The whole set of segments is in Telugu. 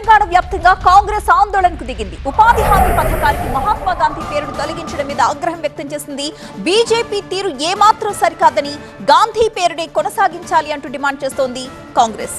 తెలంగాణ వ్యాప్తంగా కాంగ్రెస్ ఆందోళనకు దిగింది. ఉపాధి హామీ పథకానికి మహాత్మా గాంధీ పేరును తొలగించడం మీద ఆగ్రహం వ్యక్తం చేసింది. బీజేపీ తీరు ఏమాత్రం సరికాదని గాంధీ పేరునే కొనసాగించాలి అంటూ డిమాండ్ చేస్తోంది కాంగ్రెస్.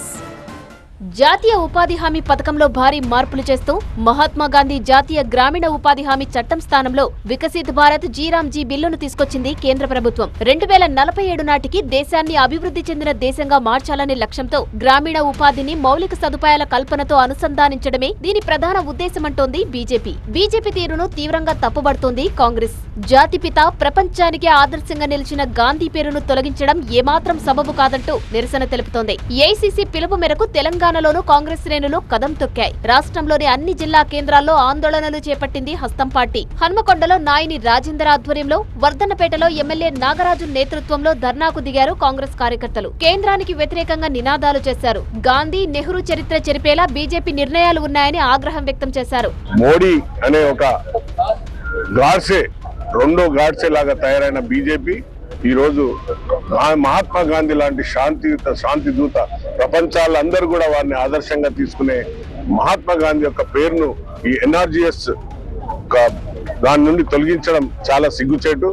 జాతీయ ఉపాధి హామీ పథకంలో భారీ మార్పులు చేస్తూ మహాత్మా గాంధీ జాతీయ గ్రామీణ ఉపాధి హామీ చట్టం స్థానంలో వికసిత్ భారత్ జీరామ్జీ బిల్లును తీసుకొచ్చింది కేంద్ర ప్రభుత్వం. రెండు వేల నలభై ఏడు నాటికి దేశాన్ని అభివృద్ధి చెందిన దేశంగా మార్చాలనే లక్ష్యంతో గ్రామీణ ఉపాధిని మౌలిక సదుపాయాల కల్పనతో అనుసంధానించడమే దీని ప్రధాన ఉద్దేశమంటోంది బీజేపీ. బీజేపీ తీరును తీవ్రంగా తప్పుబడుతోంది కాంగ్రెస్. జాతిపిత ప్రపంచానికి ఆదర్శంగా నిలిచిన గాంధీ పేరును తొలగించడం ఏమాత్రం సబబు కాదంటూ నిరసన తెలుపుతోంది. ఏఐసీసీ పిలుపు మేరకు తెలంగాణ తెలంగాణలోనూ కాంగ్రెస్ శ్రేణులు కదం తొక్కాయి. రాష్ట్రంలోని అన్ని జిల్లా కేంద్రాల్లో ఆందోళనలు చేపట్టింది హస్తం పార్టీ. హన్మకొండలో నాయని రాజేందర్ ఆధ్వర్యంలో వర్ధన్నపేటలో ఎమ్మెల్యే నాగరాజు నేతృత్వంలో ధర్నాకు దిగారు కాంగ్రెస్ కార్యకర్తలు. కేంద్రానికి వ్యతిరేకంగా నినాదాలు చేశారు. గాంధీ నెహ్రూ చరిత్ర చెరిపేలా బీజేపీ నిర్ణయాలు ఉన్నాయని ఆగ్రహం వ్యక్తం చేశారు. మోడీ అనే ఒక గాడ్సే రెండో గాడ్సే లాగా తయారైన బీజేపీ ఈ రోజు మహాత్మా గాంధీ లాంటి శాంతియుత శాంతి దూత ప్రపంచాలందరూ కూడా వారిని ఆదర్శంగా తీసుకునే మహాత్మా గాంధీ యొక్క పేరును ఈ ఎన్ఆర్జిఎస్ దాని నుండి తొలగించడం చాలా సిగ్గుచేటు.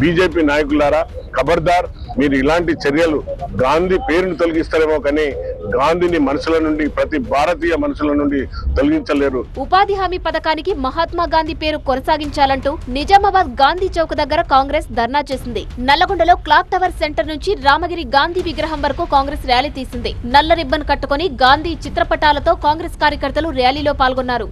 బీజేపీ నాయకులారా ఖబర్దార్ మీరు ఇలాంటి చర్యలు గాంధీ పేరును తొలగిస్తారేమో కానీ గాంధీని మనుషుల నుండి ప్రతి భారతీయ మనుషుల నుండి తొలగించలేరు. ఉపాధి హామీ పథకానికి మహాత్మా గాంధీ పేరు కొనసాగించాలంటూ నిజామాబాద్ గాంధీ చౌక్ దగ్గర కాంగ్రెస్ ధర్నా చేసింది. నల్లగొండలో క్లాక్ టవర్ సెంటర్ నుంచి రామగిరి గాంధీ విగ్రహం వరకు కాంగ్రెస్ ర్యాలీ తీసింది. నల్ల రిబ్బన్ కట్టుకుని గాంధీ చిత్రపటాలతో కాంగ్రెస్ కార్యకర్తలు ర్యాలీలో పాల్గొన్నారు.